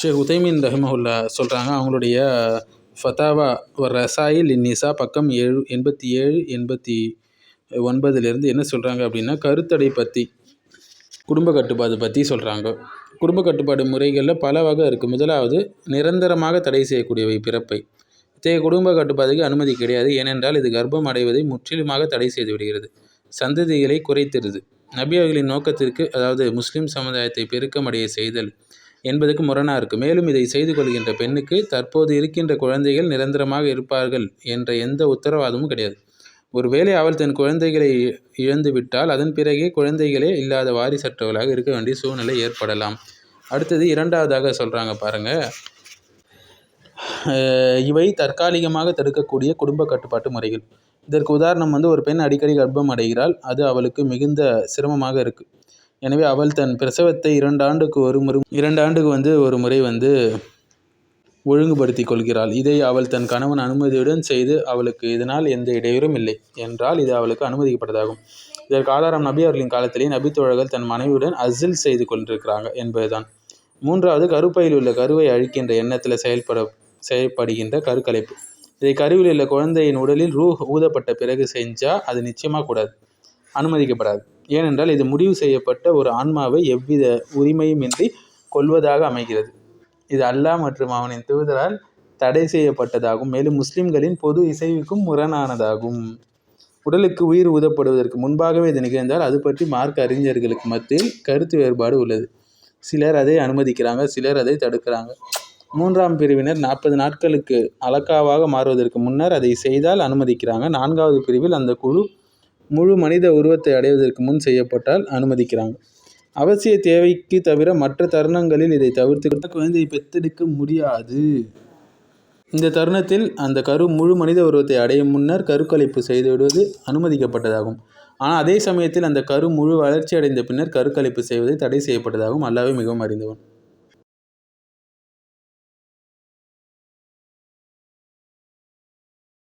ஷேக் உதைமின் ரஹிமஹுல்லா சொல்கிறாங்க அவங்களுடைய ஃபதாவா ஒரு ரசாயில் இன்னிசா பக்கம் ஏழு எண்பத்தி ஏழு எண்பத்தி ஒன்பதுலேருந்து என்ன சொல்கிறாங்க அப்படின்னா கருத்தடை பற்றி குடும்ப கட்டுப்பாடு பற்றி சொல்கிறாங்க குடும்ப கட்டுப்பாடு முறைகளில் பல வகை இருக்குது முதலாவது நிரந்தரமாக தடை செய்யக்கூடியவை பிறப்பை. இத்தகைய குடும்ப கட்டுப்பாடுக்கு அனுமதி கிடையாது. ஏனென்றால் இது கர்ப்பம் அடைவதை முற்றிலுமாக தடை செய்து விடுகிறது. சந்ததிகளை குறைத்திருது நபி அவர்களின் நோக்கத்திற்கு அதாவது முஸ்லீம் சமுதாயத்தை பெருக்கமடைய செய்தல் என்பதற்கு முரணாக இருக்குது மேலும் இதை செய்து கொள்கின்ற பெண்ணுக்கு தற்போது இருக்கின்ற குழந்தைகள் நிரந்தரமாக இருப்பார்கள் என்ற எந்த உத்தரவாதமும் கிடையாது. ஒருவேளை அவள் தன் குழந்தைகளை இழந்து விட்டால் அதன் பிறகே குழந்தைகளே இல்லாத வாரிசற்றவளாக இருக்க வேண்டிய சூழ்நிலை ஏற்படலாம். அடுத்தது இரண்டாவதாக சொல்கிறாங்க பாருங்கள் இவை தற்காலிகமாக தடுக்கக்கூடிய குடும்ப கட்டுப்பாட்டு முறைகள். இதற்கு உதாரணம் வந்து ஒரு பெண் அடிக்கடி கர்ப்பம் அடைகிறாள். அது அவளுக்கு மிகுந்த சிரமமாக இருக்குது எனவே அவள் தன் பிரசவத்தை இரண்டு ஆண்டுக்கு ஒரு முறை இரண்டு ஆண்டுக்கு வந்து ஒரு முறை வந்து ஒழுங்குபடுத்தி கொள்கிறாள். இதை அவள் தன் கணவன் அனுமதியுடன் செய்து அவளுக்கு இதனால் எந்த இடையூறும் இல்லை என்றால் இது அவளுக்கு அனுமதிக்கப்பட்டதாகும். இதற்கு ஆதாரம் நபி அவர்களின் காலத்திலே நபி தோழர்கள் தன் மனைவியுடன் அசில் செய்து கொண்டிருக்கிறாங்க என்பதுதான். மூன்றாவது கருப்பையில் உள்ள கருவை அழிக்கின்ற எண்ணத்தில் செயல்பட செயல்படுகின்ற கருக்கலைப்பு. இதை கருவில் உள்ள குழந்தையின் உடலில் ரூ ஊதப்பட்ட பிறகு செஞ்சால் அது நிச்சயமாக கூடாது அனுமதிக்கப்படாது. ஏனென்றால் இது முடிவு செய்யப்பட்ட ஒரு ஆன்மாவை எவ்வித உரிமையுமின்றி கொள்வதாக அமைகிறது. இது அல்லாஹ் மற்றும் அவனின் தூதரால் தடை செய்யப்பட்டதாகும். மேலும் முஸ்லிம்களின் பொது இசைவுக்கும் முரணானதாகும். உடலுக்கு உயிர் ஊதப்படுவதற்கு முன்பாகவே இது நிகழ்ந்தால் அது பற்றி மார்க் அறிஞர்களுக்கு மத்தியில் கருத்து வேறுபாடு உள்ளது. சிலர் அதை அனுமதிக்கிறாங்க சிலர் அதை தடுக்கிறாங்க. மூன்றாம் பிரிவினர் நாற்பது நாட்களுக்கு அலக்காவாக மாறுவதற்கு முன்னர் அதை செய்தால் அனுமதிக்கிறாங்க. நான்காவது பிரிவில் அந்த குழு முழு மனித உருவத்தை அடைவதற்கு முன் செய்யப்பட்டால் அனுமதிக்கிறாங்க. அவசிய தேவைக்கு தவிர மற்ற தருணங்களில் இதை தவிர்த்து குழந்தையை பெத்தெடுக்க முடியாது. இந்த தருணத்தில் அந்த கரு முழு மனித உருவத்தை அடையும் முன்னர் கருக்கலைப்பு செய்துவிடுவது அனுமதிக்கப்பட்டதாகும். ஆனால் அதே சமயத்தில் அந்த கரு முழு வளர்ச்சி அடைந்த பின்னர் கருக்கலைப்பு செய்வது தடை செய்யப்பட்டதாகவும் அல்லாவே மிகவும் அறிந்தவன்.